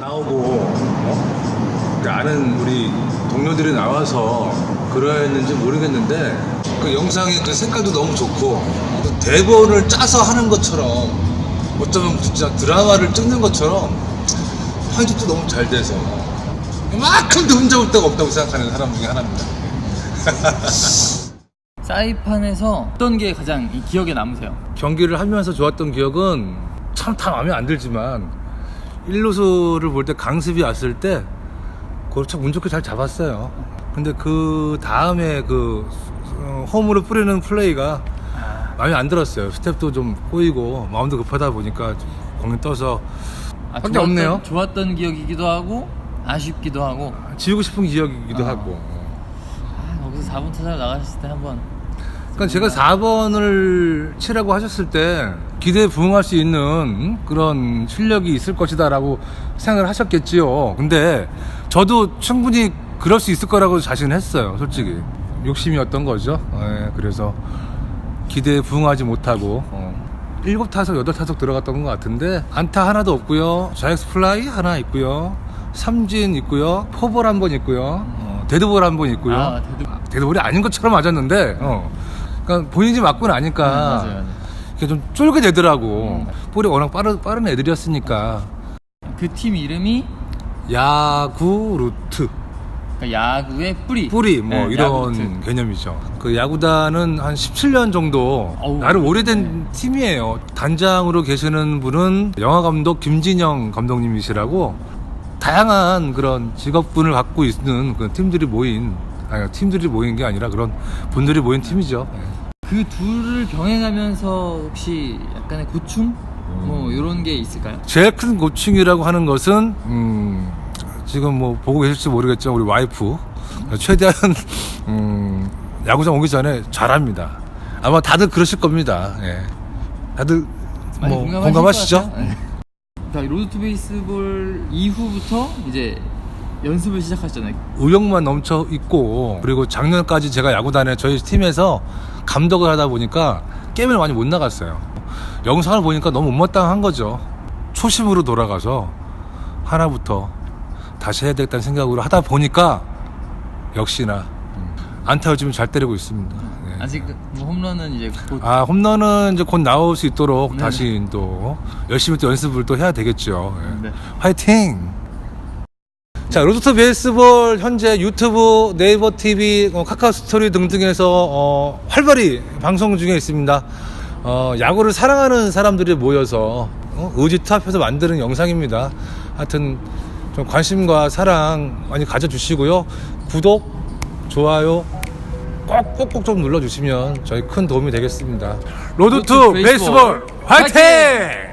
나오고 어? 아는 우리 동료들이 나와서 그러했는지 모르겠는데 그 영상의 그 색깔도 너무 좋고 그 대본을 짜서 하는 것처럼 어쩌면 진짜 드라마를 찍는 것처럼 화이트도 너무 잘 돼서 이만큼도 흠잡을 데가 없다고 생각하는 사람 중에 하나입니다. 사이판에서 어떤 게 가장 이 기억에 남으세요? 경기를 하면서 좋았던 기억은 참 다 마음에 안 들지만 일루수를 볼 때 강습이 왔을 때 그걸 참 운 좋게 잘 잡았어요. 근데 그 다음에 그 어, 홈으로 뿌리는 플레이가 마음에 안 들었어요. 스텝도 좀 꼬이고 마음도 급하다 보니까 공이 떠서 아, 밖에 없네요. 좋았던 기억이기도 하고 아쉽기도 하고 지우고 싶은 기억이기도 아. 하고. 아, 거기서 4분 타자 나가셨을 때 한번 그러니까 제가 4번을 치라고 하셨을 때 기대에 부응할 수 있는 음? 그런 실력이 있을 것이다라고 생각을 하셨겠지요. 근데 저도 충분히 그럴 수 있을 거라고 자신을 했어요. 솔직히 욕심이었던 거죠. 예, 그래서 기대에 부응하지 못하고 어, 7타석 8타석 들어갔던 것 같은데 안타 하나도 없고요. 자익스 플라이 하나 있고요. 삼진 있고요. 포볼 한 번 있고요. 어, 데드볼 한 번 있고요. 아, 데드- 데드볼이 아닌 것처럼 맞았는데 어. 그러니까 본인이 맞고 나니까 네, 맞아요, 맞아요. 이게 좀 쫄게 되더라고 볼이 워낙 빠른, 빠른 애들이었으니까 그 팀 이름이 야구 루트 그러니까 야구의 뿌리 뿌리 뭐 네, 이런 야구루트. 개념이죠 그 야구단은 한 17년 정도 어우, 나름 오래된 네. 팀이에요 단장으로 계시는 분은 영화 감독 김진영 감독님이시라고 다양한 그런 직업군을 갖고 있는 그 팀들이 모인 아니 팀들이 모인 게 아니라 그런 분들이 모인 팀이죠 그 둘을 병행하면서 혹시 약간의 고충? 뭐 음. 이런 게 있을까요? 제일 큰 고충이라고 하는 것은 음, 지금 뭐 보고 계실지 모르겠지만 우리 와이프 최대한 음, 야구장 오기 전에 잘합니다. 아마 다들 그러실 겁니다. 예. 다들 많이 뭐 공감하실 공감하시죠? 같아요. 네. 자, 로드 투 베이스볼 이후부터 이제 연습을 시작하셨잖아요. 의욕만 넘쳐 있고 그리고 작년까지 제가 야구단에 저희 팀에서 감독을 하다 보니까 게임을 많이 못 나갔어요. 영상을 보니까 너무 못마땅한 거죠. 초심으로 돌아가서 하나부터 다시 해야 되겠다는 생각으로 하다 보니까 역시나 음, 안타 요즘 잘 때리고 있습니다. 네. 아직 뭐 홈런은 이제 곧 아 홈런은 이제 곧 나올 수 있도록 네. 다시 또 열심히 또 연습을 또 해야 되겠죠. 예. 네. 화이팅! 자, 로드투 베이스볼 현재 유튜브, 네이버 TV, 어, 카카오 스토리 등등에서 어, 활발히 방송 중에 있습니다. 어, 야구를 사랑하는 사람들이 모여서 어, 의지투합해서 만드는 영상입니다. 하여튼 좀 관심과 사랑 많이 가져주시고요. 구독, 좋아요 꼭 꼭꼭 좀 눌러주시면 저희 큰 도움이 되겠습니다. 로드투 로드 투 베이스볼 베이스볼 화이팅!